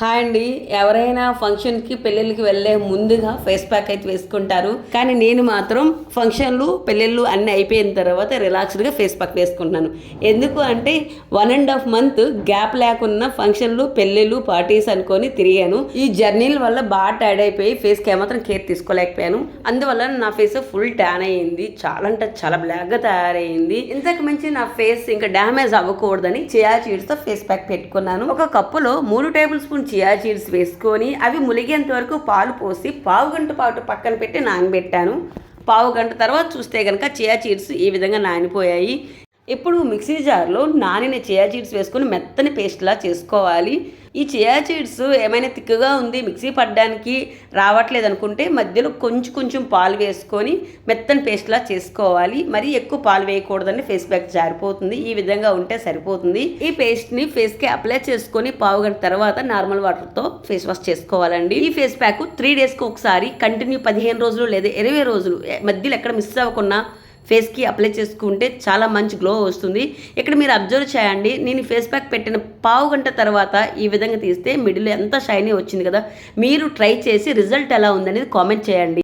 Hi అండి. ఎవరైనా ఫంక్షన్కి పెళ్ళిళ్ళకి వెళ్ళే ముందుగా ఫేస్ ప్యాక్ అయితే వేసుకుంటారు. కానీ నేను మాత్రం ఫంక్షన్లు పెళ్ళిళ్ళు అన్నీ అయిపోయిన తర్వాత రిలాక్స్డ్గా ఫేస్ ప్యాక్ వేసుకుంటున్నాను. ఎందుకు అంటే one and half month gap లేకున్నా ఫంక్షన్లు పెళ్ళిళ్ళు పార్టీస్ అనుకొని తిరిగాను. ఈ జర్నీల వల్ల బాగా టైర్డ్ అయిపోయి ఫేస్కి ఏమాత్రం కేర్ తీసుకోలేకపోయాను. అందువల్ల నా ఫేస్ ఫుల్ ట్యాన్ అయ్యింది. చాలా అంటే చాలా బ్లాక్గా తయారైంది ఇంతకు మించి నా ఫేస్ ఇంకా డ్యామేజ్ అవ్వకూడదని చియా ఫేస్ ప్యాక్ పెట్టుకున్నాను. ఒక కప్పులో మూడు టేబుల్ స్పూన్ చియా సీడ్స్ వేసుకొని అవి ములిగేంత వరకు పాలు పోసి పావు గంట పాటు పక్కన పెట్టి నానబెట్టాను. పావు గంట తర్వాత చూస్తే కనుక చియా సీడ్స్ ఈ విధంగా నానిపోయాయి. ఇప్పుడు మిక్సీ జార్లో నానిన చియా సీడ్స్ వేసుకొని మెత్తని పేస్ట్లా చేసుకోవాలి. ఈ చియా సీడ్స్ ఏమైనా తిక్కుగా ఉంది మిక్సీ పడడానికి రావట్లేదు అనుకుంటే మధ్యలో కొంచెం కొంచెం పాలు వేసుకొని మెత్తని పేస్ట్లా చేసుకోవాలి. మరీ ఎక్కువ పాలు వేయకూడదని ఫేస్ ప్యాక్ జారిపోతుంది. ఈ విధంగా ఉంటే సరిపోతుంది. ఈ పేస్ట్ని ఫేస్కి అప్లై చేసుకొని పావు గంట తర్వాత నార్మల్ వాటర్తో ఫేస్ వాష్ చేసుకోవాలండి. ఈ ఫేస్ ప్యాక్ త్రీ డేస్కి ఒకసారి కంటిన్యూ పదిహేను రోజులు లేదా ఇరవై రోజులు మధ్యలో ఎక్కడ మిస్ అవ్వకుండా ఫేస్కి అప్లై చేసుకుంటే చాలా మంచి గ్లో వస్తుంది. ఇక్కడ మీరు అబ్జర్వ్ చేయండి. నేను ఫేస్ ప్యాక్ పెట్టిన పావు గంట తర్వాత ఈ విధంగా తీస్తే మిడిల్ ఎంత షైనీ వచ్చింది కదా మీరు ట్రై చేసి రిజల్ట్ ఎలా ఉందనేది కామెంట్ చేయండి.